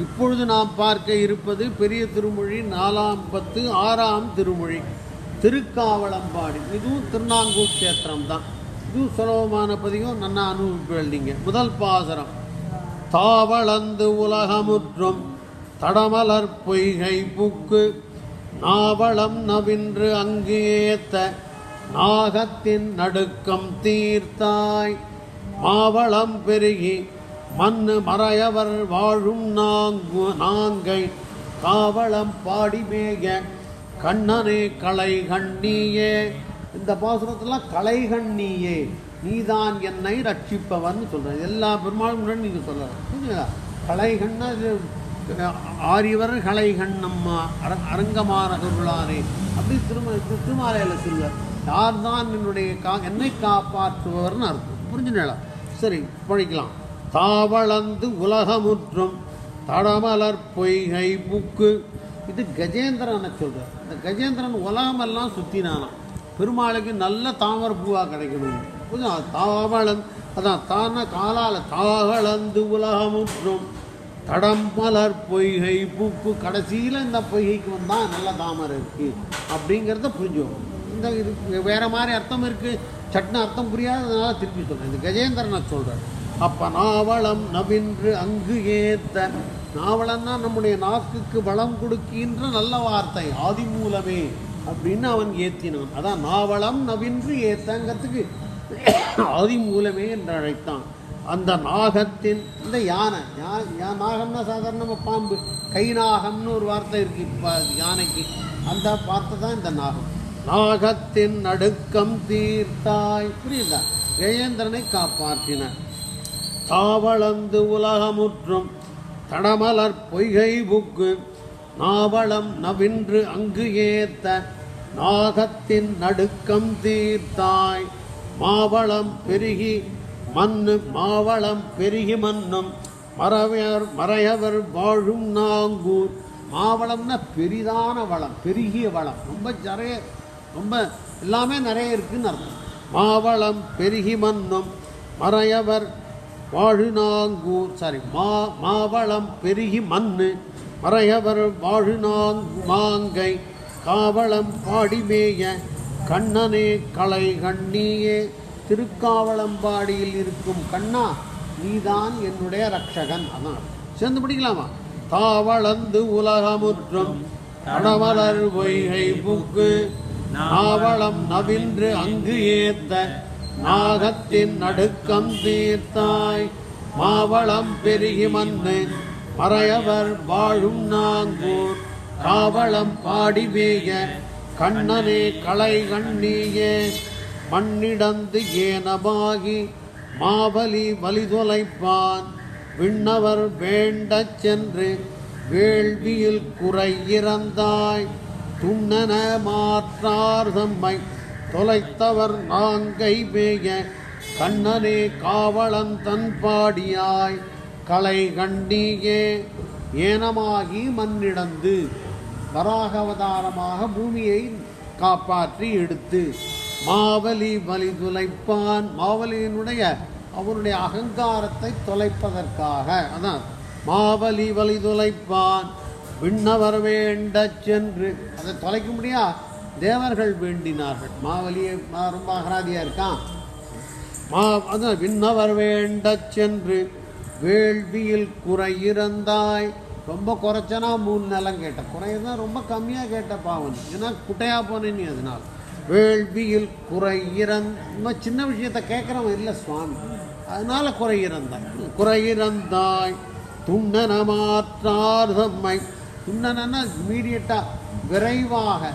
இப்பொழுது நாம் பார்க்க இருப்பது பெரிய திருமொழி நாலாம் பத்து ஆறாம் திருமொழி. திருக்காவளம்பாடி இதுவும் திருநாங்கூர் கஷேத்திரம் தான் இதுவும் சுலபமான பதிகம் நன்னா அனுபவிப்பீங்க முதல் பாசரம். தாவளந்து உலகமுற்றும் தடமலர் பொய்கை புக்கு. நாவளம் நவின்று அங்கு ஏத்த நாகத்தின் நடுக்கம் தீர்த்தாய். மாவளம் பெருகி மண்ணு மறையவர் வாழும் நாங்கு நாங்கை காவளம் பாடி மேக கண்ணனே கலை கண்ணியே. இந்த பாசுரத்தெல்லாம் கலை கண்ணியே. நீதான் என்னை ரட்சிப்பவன் சொல்கிறேன் எல்லா பெருமாளும் முன்னாடி நீங்கள் சொல்லலாம் புரிஞ்சுங்களா கலைகண்ணா இது ஆரியவர் கலைகண்ணம்மா அர அரங்கமானகருளானே அப்படி திரும திருமாலையில் சொல்வார் யார் தான் என்னுடைய கா என்னை காப்பாற்றுபவர்னு அர்த்தம். புரிஞ்சுங்களா சரி படிக்கலாம். தாவளந்து உலகமுற்றும் தடமலர் பொய்கை புக்கு இது கஜேந்திரனை சொல்கிறார் இந்த கஜேந்திரன் உலகமெல்லாம் சுற்றினானான் பெருமாளுக்கு நல்ல தாமரை பூவாக கிடைக்கணும் கொஞ்சம் தாவளன் அதான் தான காலால் தாவளந்து உலகமுற்றும் தடமலர் பொய்கை பூப்பு கடைசியில் இந்த பொய்கைக்கு வந்தால் நல்ல தாமரை இருக்குது அப்படிங்கிறத புரிஞ்சுக்கணும் இந்த இது வேறு மாதிரி அர்த்தம் இருக்குது சட்னு அர்த்தம் புரியாததுனால திருப்பி சொல்கிறேன் இந்த கஜேந்திரனை சொல்கிறேன் அப்போ நாவளம் நவின்று அங்கு ஏத்த. நாவலன்னா நம்முடைய நாக்குக்கு வளம் கொடுக்கின்ற நல்ல வார்த்தை ஆதி மூலமே அப்படின்னு அவன் ஏத்தினான். அதான் நாவளம் நவின்று ஏத்தங்கிறதுக்கு ஆதி மூலமே என்று அழைத்தான். அந்த நாகத்தின் இந்த யானை யா யா நாகம்னா சாதாரணமாக பாம்பு. கை நாகம்னு ஒரு வார்த்தை இருக்கு இப்போ யானைக்கு. அந்த வார்த்தை தான் இந்த நாகம். நாகத்தின் நடுக்கம் தீர்த்தாய். புரியுதா? ஜெயேந்திரனை காப்பாற்றினார். தாவளந்து உலகமுற்றும் தடமலர் பொய்கை புக்கு நாவளம் நவின்று அங்கு ஏத்த நாகத்தின் நடுக்கம் தீர்த்தாய். மாவளம் பெருகி மண்ணு மாவளம் பெருகி மன்னும் மறவர் மறையவர் வாழும் நாங்கூர். மாவளம்னா பெரிதான வளம் பெருகிய வளம். ரொம்ப நிறைய ரொம்ப எல்லாமே நிறைய இருக்குன்னு அர்த்தம். மாவளம் பெருகி மன்னும் மறையவர் வாழுநாங்கூர் சாரி மா மாவளம் பெருகி மண்ணு மறையவர் வாழுநாங் மாங்கை காவளம் பாடிமேய கண்ணனே கலை கண்ணியே திருக்காவளம்பாடியில் இருக்கும் கண்ணா நீதான் என்னுடைய ரட்சகன் அதான். சேர்ந்து படிக்கலாமா? தாவளந்து உலகமுற்றும் தடமலர் பொய்கை புக்கு நாவளம் நவின்று அங்கு ஏத்த நாகத்தின் நடுக்கம் தீர்த்தாய். மாவளம் பெருகி மன்னன் மறையவர் வாழும் நாங்கூர். காவளம் பாடிவேய கண்ணனே களை கண்ணியே. மண்ணிடந்து ஏனமாகி மாபலி வலிதொலைப்பான். விண்ணவர் வேண்டச் சென்று வேள்வியில் குறை இறந்தாய். துண்ணன மாற்றார் தம்மை தொலைத்தவர் நாங்கை மேய கண்ணனே காவலன் தன் பாடியாய் கலை கண்டியே ஏனமாகி மண்ணிடந்து வராகவதாரமாக பூமியை காப்பாற்றி எடுத்து மாவலி வலி துளைப்பான் மாவலியினுடைய அவருடைய அகங்காரத்தை தொலைப்பதற்காக அதான் மாவலி வலி துளைப்பான் விண்ணவர் வேண்டச் சென்று அதை தொலைக்க முடியா? தேவர்கள் வேண்டினார்கள். மாவலியே மா- ரொம்ப அகராதியா இருக்கான். மா அதான் விண்ணவர் வேண்ட சென்று வேள்வியில் குறையிறந்தாய். ரொம்ப குறைச்சனா மூணு நிலம் கேட்ட. குறையதான் ரொம்ப கம்மியாக கேட்ட பாவன். ஏன்னா குட்டையாக போனேன் நீ அதனால். வேள்வியில் குறை இறந் ரொம்ப சின்ன விஷயத்தை கேட்குறவன் இல்லை சுவாமி. அதனால குறை இறந்தாய் குறை இறந்தாய் துண்ணன மாற்றார் தம்மை. துண்ணனா இமீடியட்டாக விரைவாக.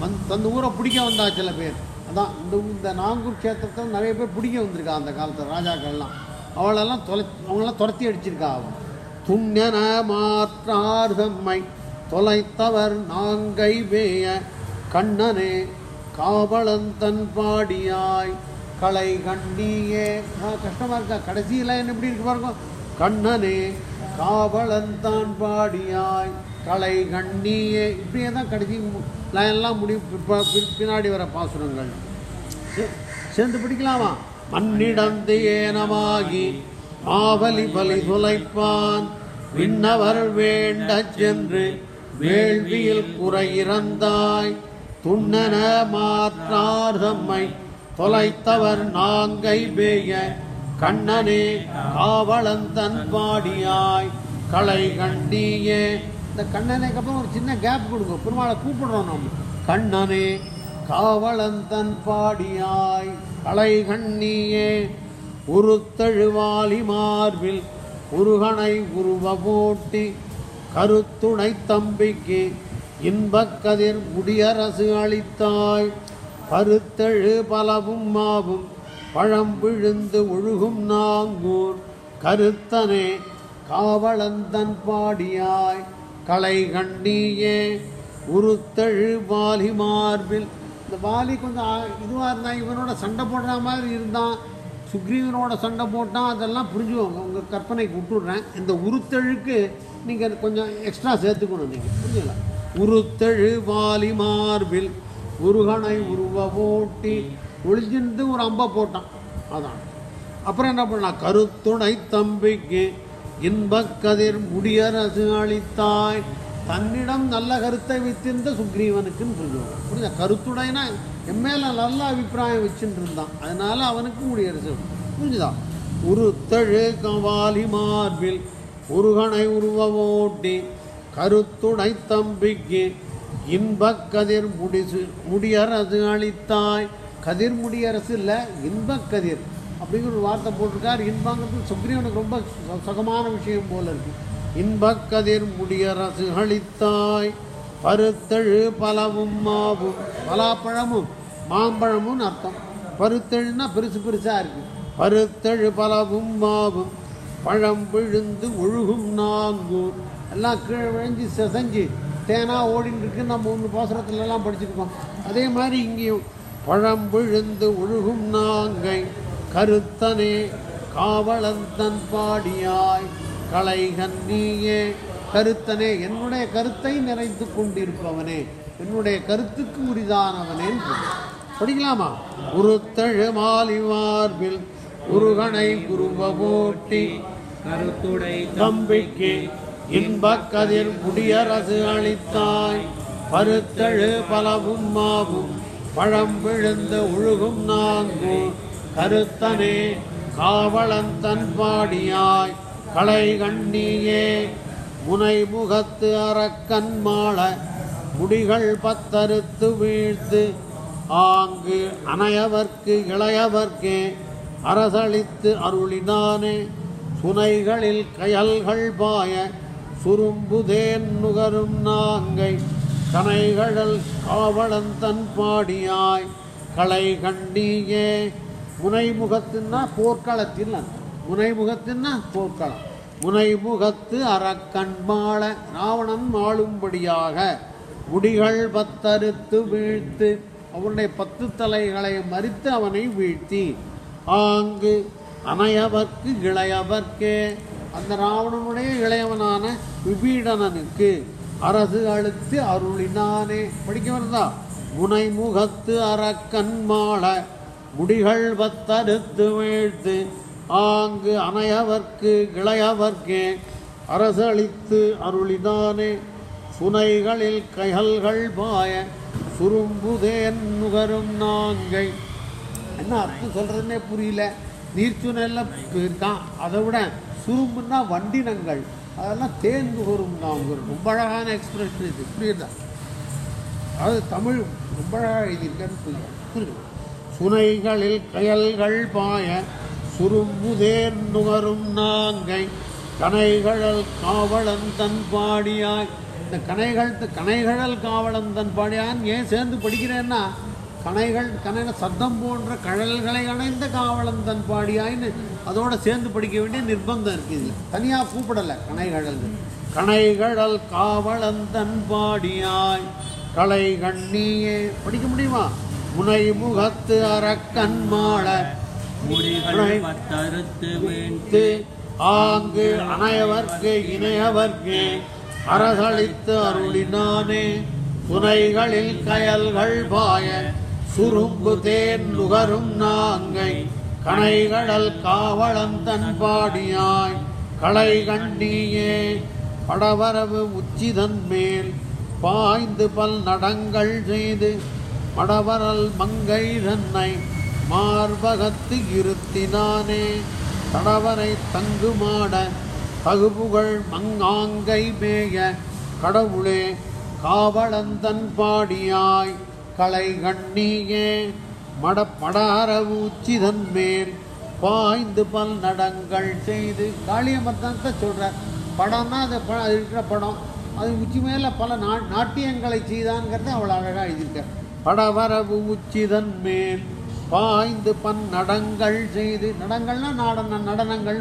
வந் தந்த ஊரை பிடிக்க வந்தா சில பேர். அதான் இந்த இந்த நாங்கூர் க்ஷேத்திரத்தில் நிறைய பேர் பிடிக்க வந்திருக்கா அந்த காலத்தில் ராஜாக்கள்லாம். அவளெல்லாம் தொலை அவங்களெல்லாம் துரத்தி அடிச்சிருக்கா அவன் துண்ணன மாற்றார் தம்மை தொலைத்தவர் நாங்கை வேய கண்ணனே காவலந்தன் பாடியாய் களை கண்டியே. கஷ்டமாக கஷ்டமா இருக்கா? கடைசியில் என்ன எப்படி இருக்கு பாருங்க. கண்ணனே காவலந்தான் பாடியாய் களை கண்ணியே இப்படியே தான் கடைசி மு- லைன்லாம் முடி பிற்- பின்னாடி வர பாசுரங்கள். சேர்ந்து பிடிக்கலாமா? மண்ணிடந்து ஏனமாகி மாவலி பலி துளைப்பான். விண்ணவர் வேண்ட சென்று வேள்வியில் குறையிறந்தாய் துண்ணன மாற்றார் தம்மை. தொலைத்தவர் நாங்கை பேய கண்ணனே காவலந்தன் பாடியாய். களை கண்டியே இந்த கண்ணனுக்கு அப்புறம் ஒரு சின்ன கேப் கொடுங்க. பெருமாளை கூப்பிடுறோம் நம்ம கண்ணனே காவலந்தன் பாடியாய் கலை கண்ணியே உருத்தழுவாலி மார்பில் உருகனை உருவ போட்டி கருத்துணை தம்பிக்கு இன்பக்கதிர் முடியரசு அளித்தாய். கருத்தெழு பலவும் மாவும் பழம் விழுந்து ஒழுகும் நாங்கூர். கருத்தனே காவலந்தன் பாடியாய் களை கண்டியே உருத்தழு வாலி மார்பில். இந்த வாலி கொஞ்சம் இதுவாக இருந்தால் இவனோட சண்டை போடுற மாதிரி இருந்தான் சுக்ரீவனோட சண்டை போட்டால் அதெல்லாம் புரிஞ்சுக்கோங்க. உங்கள் கற்பனைக்கு விட்டுடுறேன். இந்த உருத்தழுக்கு நீங்கள் கொஞ்சம் எக்ஸ்ட்ரா சேர்த்துக்கணும் நீங்கள் புரிஞ்சுங்களா உருத்தழு வாலி மார்பில் முருகனை உருவ ஓட்டி ஒளிஞ்சிருந்து ஒரு அம்பை போட்டான். அதான். அப்புறம் என்ன பண்ணலாம் கருத்துணை தம்பிக்கு இன்பக்கதிர் முடியரசு அளித்தாய் தன்னிடம் நல்ல கருத்தை வைத்திருந்த சுக்ரீவனுக்குன்னு சொல்லுவாங்க. புரியுதா? கருத்துடைனா என் மேலே நல்ல அபிப்பிராயம் வச்சுட்டு இருந்தான் அதனால அவனுக்கு முடியரசு புரிஞ்சுதா? உருத்தழு கவாலி மார்பில் உருகனை உருவ ஓட்டி கருத்துடை தம்பிக்கு இன்பக்கதிர் முடிசு முடியரசு அளித்தாய் கதிர் முடியரசு இல்லை இன்பக்கதிர். அப்படிங்கிற ஒரு வார்த்தை போட்டிருக்கார். இன்பங்கிறது சுக்ரீவனுக்கு ரொம்ப சுகமான விஷயம் போல இருக்கு. இன்பக்கதிர் முடியரசு அளித்தாய். பருத்தழு பலவும் மாவும். பலாப்பழமும் மாம்பழமும் அர்த்தம். பருத்தழுன்னா பெருசு பெருசாக இருக்கு. பருத்தழு பலவும் மாவும். பழம் விழுந்து ஒழுகும் நாங்கூர் எல்லாம் கீழே விழுஞ்சி செசஞ்சு தேனா ஓடின்னு இருக்கு. நம்ம ஒன்று பாசுரத்துல படிச்சிருக்கோம். அதே மாதிரி இங்கேயும் பழம் விழுந்து ஒழுகும் நாங்கை கருத்தனே காவலந்தன் பாடியாய் கலைகன் நீயே. கருத்தனே என்னுடைய கருத்தை நிறைத்து கொண்டிருப்பவனே. என்னுடைய கருத்துக்கு உரிதானவனேன்னு சொல்லு. படிக்கலாமா? உருத்தழு மாலி மார்பில் உருகனை குருவ போட்டி. கருத்துடை தம்பிக்கு இன்பக் கதிர் முடியரசு அளித்தாய். பருத்தழு பலவும் மாவும். பழம் விழுந்த ஒழுகும் நாங்கு கருத்தனே காவலன் தன் பாடியாய் களை கண்ணியே முனை முகத்து அறக்கன் மாள முடிகள் பத்தறுத்து வீழ்த்து ஆங்கு அணையவர்க்கு இளையவர்க்கே அரசளித்து அருளினானே சுனைகளில் கயல்கள் பாய சுரும்புதேன் நுகரும் நாங்கை கனைகழல் காவலன் தன் பாடியாய் களை கண்டியே முனைமுகத்துன்னா போர்க்களத்தில் முனைமுகத்துன்னா போர்க்களம். முனைமுகத்து அறக்கண்மாள ராவணன் ஆளும்படியாக முடிகள் பத்தறுத்து வீழ்த்து அவனுடைய பத்து தலைகளை மறித்து அவனை வீழ்த்தி. ஆங்கு அணையவர்க்கு இளையவர்க்கே. அந்த ராவணனுடைய இளையவனான விபீடனனுக்கு அரசு அழுத்து அருளினானே. படிக்க வருதா? முனைமுகத்து அறக்கண்மாள முடிகள் பத்தறுத்து வீழ்த்து ஆங்கு அணையவர்க்கு கிளையவர்க்கே அரசளித்து அளித்து அருளினானே. சுனைகளில் கைகள்கள் பாய சுரும்புதேன் நுகரும் நாங்கை என்ன அர்த்தம் சொல்கிறதுனே புரியல. நீர்ச்சுனையில் இருக்கான் அதை விட சுரும்புன்னா வண்டினங்கள். அதெல்லாம் தேன் நுகரும் நாங்கள் ரொம்ப அழகான எக்ஸ்பிரஷன் இது. புரியுதா? அது தமிழ் ரொம்ப அழகாக எழுதியிருக்கேன்னு புரியும் புரியுது? சுனைகளில் கயல்கள் பாய சுரும்புதேர் நுகரும் நாங்கை. கனைகளல் காவலன் தன் பாடியாய். இந்த கனைகள் கனைகளல் காவலன் தன் பாடியான் ஏன் சேர்ந்து படிக்கிறேன்னா கனைகள் கனை சத்தம் போன்ற கழல்களை அணைந்த காவலன் தன் பாடியாயின்னு அதோடு சேர்ந்து படிக்க வேண்டிய நிர்பந்தம் இருக்குது இதில். தனியாக கூப்பிடலை கனைகழல் கனைகழல் காவலன் தன் பாடியாய். கலை கண்ணியே படிக்க முடியுமா? முனை முகத்து அரக்கன் மாள. முடிகள் பத்தறுத்து வீழ்த்து ஆங்கு அணையவர்க்கு இணையவர்க்கு. அரசளித்து அருளினானே. துணைகளில் கயல்கள் பாய. சுரும்பு தேன் நுகரும் நாங்கை. கனைகடல் காவலன் தன் பாடியாய். களை கண்ணியே படவரவு உச்சிதன் மேல். பாய்ந்து பல் நடங்கள் செய்து மடவரல் மங்கை தன்னை மார்பகத்து இருத்தினானே தடவரை தங்குமாட தகுபுகழ் மங்காங்கை மேய கடவுளே காவலந்தன் பாடியாய் களை கண்ணியே மட மேல் பாய்ந்து பல் நடங்கள் செய்து காளியமர்த்தனத்தை சொல்கிறார் படம்னா அது ப அது இருக்கிற படம். அது உச்சி மேலே பல நா நாட்டியங்களை செய்தான்ங்கிறத அவ்வளோ அழகாக எழுதியிருக்கார். படவரவு உச்சிதன் மேல் பாய்ந்து பன் நடங்கள் செய்து நடங்கள்னா நாடன நடனங்கள்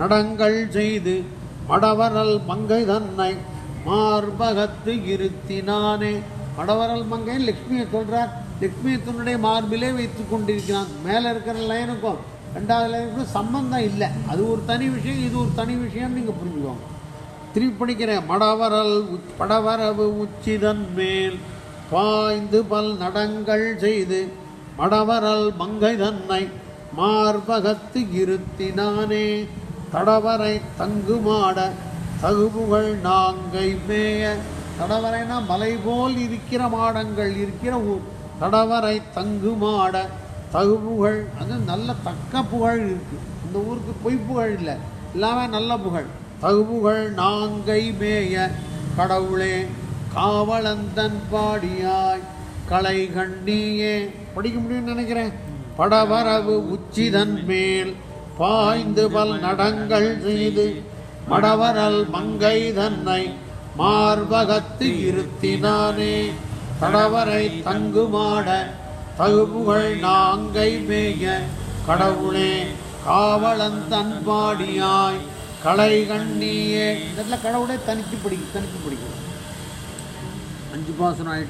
நடங்கள் செய்து மடவரல் மங்கை தன்னை மார்பகத்து இருத்தினானே. மடவரல் மங்கை லக்ஷ்மியை சொல்றார். லக்ஷ்மியை தன்னுடைய மார்பிலே வைத்து கொண்டிருக்கிறான். மேலே இருக்கிற லைனுக்கும் ரெண்டாவது லைனுக்கும் சம்பந்தம் இல்லை. அது ஒரு தனி விஷயம் இது ஒரு தனி விஷயம் நீங்கள் புரிஞ்சுக்கோங்க. திருப்பி படிக்கிறேன். மடவரல் படவரவு உச்சிதன் மேல் பாய்ந்து பல் நடங்கள் செய்து மடவரல் மங்கை தன்னை மார்பகத்து இருத்தினானே. தடவரை தங்குமாட தகுபுகள் நாங்கை மேய. தடவரைனா மலை போல் இருக்கிற மாடங்கள் இருக்கிற ஊர் தடவரை தங்குமாட தகுபுகழ். அது நல்ல தக்க புகழ் இருக்கு. இந்த ஊருக்கு பொய் புகழ் இல்லை. எல்லாமே நல்ல புகழ். தகுபுகழ் நாங்கை மேய. கடவுளே காவலந்தன் பாடியாய் களை கண்டியே படிக்க முடியும்னு நினைக்கிறேன். படவரவு உச்சிதன் மேல் பாய்ந்து பல் நடங்கள் செய்து மடவரல் மங்கை தன்னை மார்பகத்து இருத்தினானே. தடவரை தங்குமாட தகுபுகள் நாங்கை மேய கடவுளே காவலன் தன்பாடியாய் களை கண்ணியே. இதெல்லாம் கடவுளே தனித்து படி தனித்து பிடிக்கும். அஞ்சு பாசனம் ஆயிட்டு